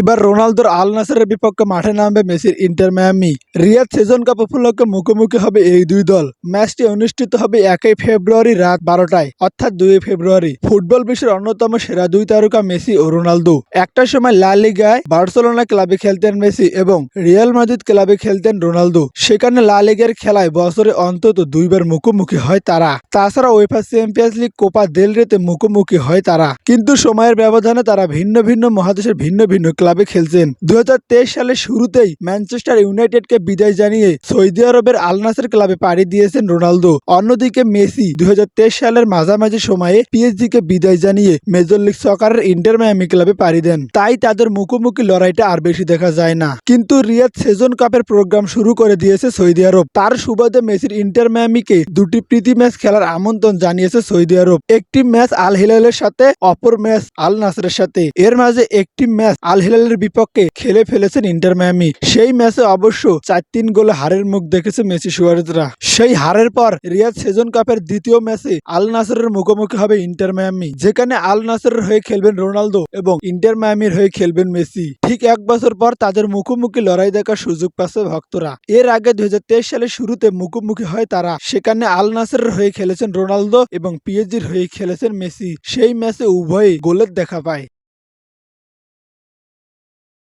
এবার রোনালদোর আল নাসেরের বিপক্ষে মাঠে নামবে মেসির ইন্টার মিয়ামি। রিয়াদ সেজন কাপ উপলক্ষে মুখোমুখি হবে এই দুই দল। ম্যাচটি অনুষ্ঠিত হবে একই ফেব্রুয়ারি রাত বারোটায়, অর্থাৎ দুই ফেব্রুয়ারি। ফুটবল বিশ্বের অন্যতম সেরা দুই তারকা মেসি ও রোনালদো। একটা সময় লা লিগায় বার্সেলোনা ক্লাবে খেলতেন মেসি এবং রিয়াল মাদ্রিদ ক্লাবে খেলতেন রোনালদো। সেখানে লা লিগের খেলায় বছরে অন্তত দুইবার মুখোমুখি হয় তারা। তাছাড়া UEFA champions league Copa del Rey মুখোমুখি হয় তারা। কিন্তু সময়ের ব্যবধানে তারা ভিন্ন ভিন্ন মহাদেশের ভিন্ন ভিন্ন ক্লাবে খেলছেন। দু সালের শুরুতেই ম্যানচেস্টার ইউনাইটেডকে বিদায় জানিয়ে সৌদি আরবের আল নাসের ক্লাবে পাড়ি দিয়েছেন রোনালদো। অন্যদিকে মেসি দু সালের মাঝামাঝি সময়ে পিএসজি কে বিদায় জানিয়ে মেজর লিগ সকারের ইন্টার মায়ামি ক্লাবে পাড়ি দেন। তাই তাদের মুখোমুখি লড়াইটা আর বেশি দেখা যায় না। কিন্তু রিয়াদ সেজন কাপের প্রোগ্রাম শুরু করে দিয়েছে সৌদি আরব। তার সুবাদে মেসির ইন্টার মায়ামিকে দুটি প্রীতি ম্যাচ খেলার আমন্ত্রণ জানিয়েছে সৌদি আরব। একটি ম্যাচ আল হিলালের সাথে, অপর ম্যাচ আল নাসরের সাথে। এর মাঝে একটি ম্যাচ আল হিলালের বিপক্ষে খেলে ফেলেছেন ইন্টার মায়ামি। সেই ম্যাচে অবশ্য চার তিন গোলে হারের মুখ দেখেছে মেসি সুয়ারেজরা। সেই হারের পর রিয়াদ সেজন কাপের দ্বিতীয় ম্যাচে আল নাসরের মুখোমুখি হবে ইন্টার মায়ামি, যেখানে আল নাসরের হয়ে খেলবেন রোনালদো এবং ইন্টার মায়ামির হয়ে খেলবেন মেসি। ঠিক এক বছর পর তাদের মুখোমুখি লড়াই দেখার সুযোগ পাচ্ছে ভক্তরা। এর আগে দুই সালের শুরুতে মুখোমুখি হয় তারা। সেখানে আল নাসরের হয়ে খেলেছেন রোনালদো এবং পিএসজির হয়ে খেলেছেন মেসি। সেই ম্যাচে উভয়ই গোলের দেখা পায়।